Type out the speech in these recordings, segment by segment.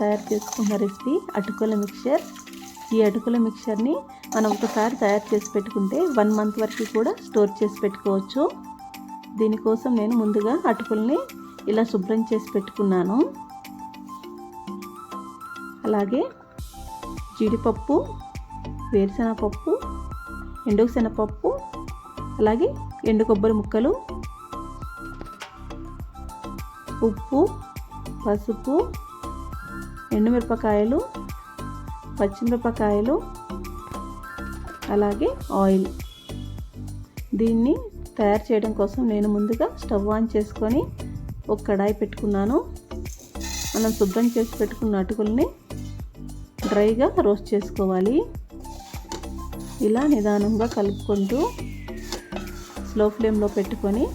తయారు చేసుకున్న రెసిపీ అటుకుల మిక్చర్. ఈ అటుకుల మిక్చర్ని మనం ఒకసారి తయారు చేసి పెట్టుకుంటే వన్ మంత్ వరకు కూడా స్టోర్ చేసి పెట్టుకోవచ్చు. దీనికోసం నేను ముందుగా అటుకుల్ని ఇలా శుభ్రం చేసి పెట్టుకున్నాను. అలాగే జీడిపప్పు వేరుశనగపప్పు ఎండుశనగపప్పు అలాగే ఎండు కొబ్బరి ముక్కలు ఉప్పు పసుపు ఎండుమిరపకాయలు పచ్చిమిరపకాయలు అలాగే ఆయిల్. దీన్ని తయారు చేయడం కోసం నేను ముందుగా స్టవ్ ఆన్ చేసుకొని ఒక కడాయి పెట్టుకున్నాను. మనం శుభ్రం చేసి పెట్టుకున్న అటుకుల్ని డ్రైగా రోస్ట్ చేసుకోవాలి. ఇలా నిదానంగా కలుపుకుంటూ స్లో ఫ్లేమ్లో పెట్టుకొని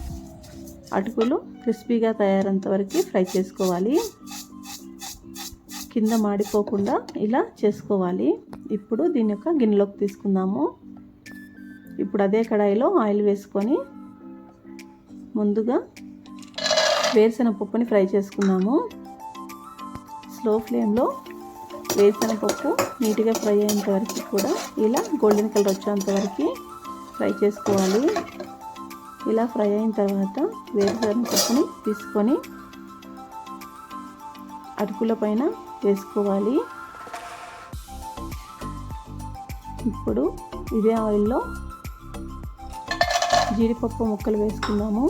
అటుకులు క్రిస్పీగా తయారంత వరకు ఫ్రై చేసుకోవాలి. కింద మాడిపోకుండా ఇలా చేసుకోవాలి. ఇప్పుడు దీని యొక్క గిన్నెలోకి తీసుకుందాము. ఇప్పుడు అదే కడాయిలో ఆయిల్ వేసుకొని ముందుగా వేరుశనగ పప్పుని ఫ్రై చేసుకుందాము. స్లో ఫ్లేమ్లో వేరుశెనగపప్పు నీట్గా ఫ్రై అయ్యేంత వరకు కూడా ఇలా గోల్డెన్ కలర్ వచ్చేంత వరకు ఫ్రై చేసుకోవాలి. ఇలా ఫ్రై అయిన తర్వాత వేరుశెనగ పప్పుని తీసుకొని అటుకుల పైన వేసుకోవాలి. ఇప్పుడు ఇదే ఆయిల్లో జీడిపప్పు ముక్కలు వేసుకున్నాము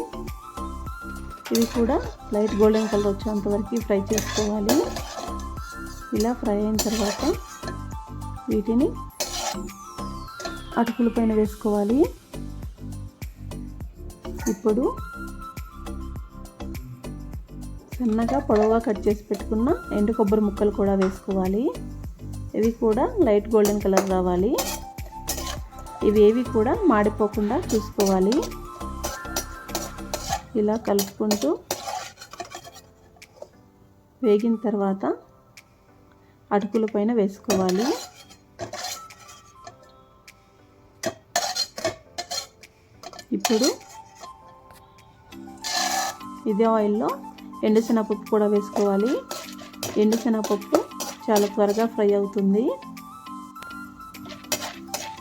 ఇవి కూడా లైట్ గోల్డెన్ కలర్ వచ్చేంత వరకు ఫ్రై చేసుకోవాలి. ఇలా ఫ్రై అయిన తర్వాత వీటిని అటుకుల పైన వేసుకోవాలి. ఇప్పుడు సన్నగా పొడవుగా కట్ చేసి పెట్టుకున్న ఎండు కొబ్బరి ముక్కలు కూడా వేసుకోవాలి. ఇవి కూడా లైట్ గోల్డెన్ కలర్ రావాలి. ఇవి ఏవి కూడా మాడిపోకుండా చూసుకోవాలి. ఇలా కలుపుకుంటూ వేగిన తర్వాత అటుకుల పైన వేసుకోవాలి. ఇప్పుడు ఇదే ఆయిల్లో ఎండుశనగపప్పు కూడా వేసుకోవాలి. ఎండుశనగపప్పు చాలా త్వరగా ఫ్రై అవుతుంది.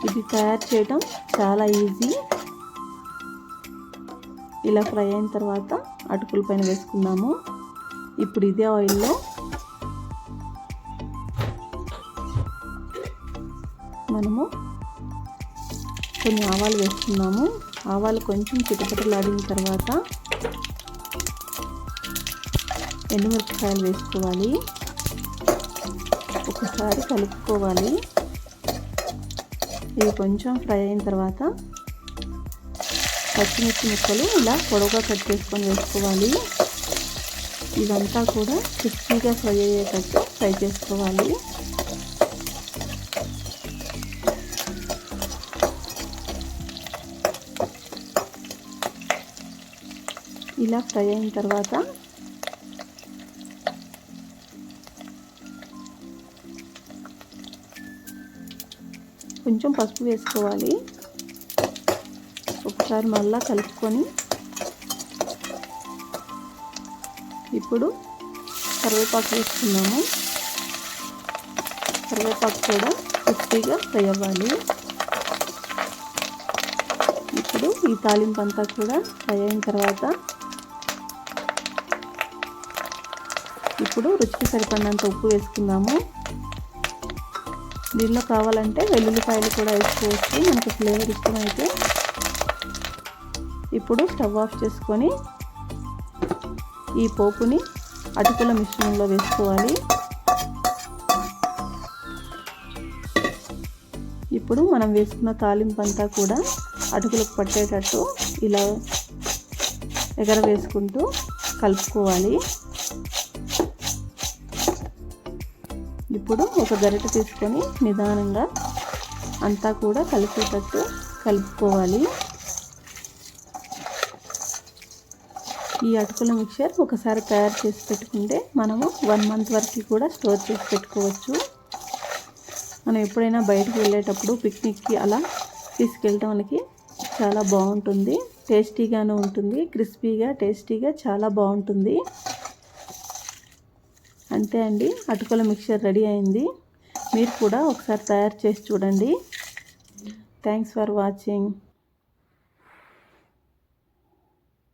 ఇది తయారు చేయటం చాలా ఈజీ. ఇలా ఫ్రై అయిన తర్వాత అటుకుల పైన వేసుకుందాము. ఇప్పుడు ఇదే ఆయిల్లో మనము కొన్ని ఆవాలు వేసుకున్నాము ఆవాలు కొంచెం చిటపటలాడిన తర్వాత ఎండుమిరపకాయలు వేసుకోవాలి. ఒకసారి కలుపుకోవాలి. ఇవి కొంచెం ఫ్రై అయిన తర్వాత పచ్చిమిర్చి ముక్కలు ఇలా పొడవుగా కట్ చేసుకొని వేసుకోవాలి. ఇదంతా కూడా క్రిస్పీగా ఫ్రై అయ్యేటట్టు ఫ్రై చేసుకోవాలి. ఇలా ఫ్రై అయిన తర్వాత కొంచెం పసుపు వేసుకోవాలి. ఒకసారి మళ్ళా కలుపుకొని ఇప్పుడు కరివేపాకు వేసుకున్నాము కరివేపాకు కూడా క్రిస్పీగా ఫ్రై అవ్వాలి. ఇప్పుడు ఈ తాలింపు అంతా కూడా ఫ్రై అయిన తర్వాత ఇప్పుడు రుచికి సరిపడినంత ఉప్పు వేసుకుందాము. దీనిలో కావాలంటే వెల్లుల్లిపాయలు కూడా వేసుకోవచ్చు. మనకు ఫ్లేవర్ ఇష్టమైతే ఇప్పుడు స్టవ్ ఆఫ్ చేసుకొని ఈ పోపుని అటుకుల మిశ్రమంలో వేసుకోవాలి. ఇప్పుడు మనం వేసుకున్న తాలింపు అంతా కూడా అటుకులకు పట్టేటట్టు ఇలా ఎగర వేసుకుంటూ కలుపుకోవాలి. ఇప్పుడు ఒక గరిటె తీసుకొని నిదానంగా అంతా కూడా కలిపేటట్టు కలుపుకోవాలి. ఈ అటుకుల మిక్చర్ ఒకసారి తయారు చేసి పెట్టుకుంటే మనము వన్ మంత్ వరకు కూడా స్టోర్ చేసి పెట్టుకోవచ్చు. మనం ఎప్పుడైనా బయటకు వెళ్ళేటప్పుడు పిక్నిక్కి అలా తీసుకెళ్ళటానికి చాలా బాగుంటుంది. టేస్టీగానే ఉంటుంది క్రిస్పీగా టేస్టీగా చాలా బాగుంటుంది. అంతే అండి. అటుకుల మిక్చర్ రెడీ అయింది. మీరు కూడా ఒకసారి తయారు చేసి చూడండి. Thanks for watching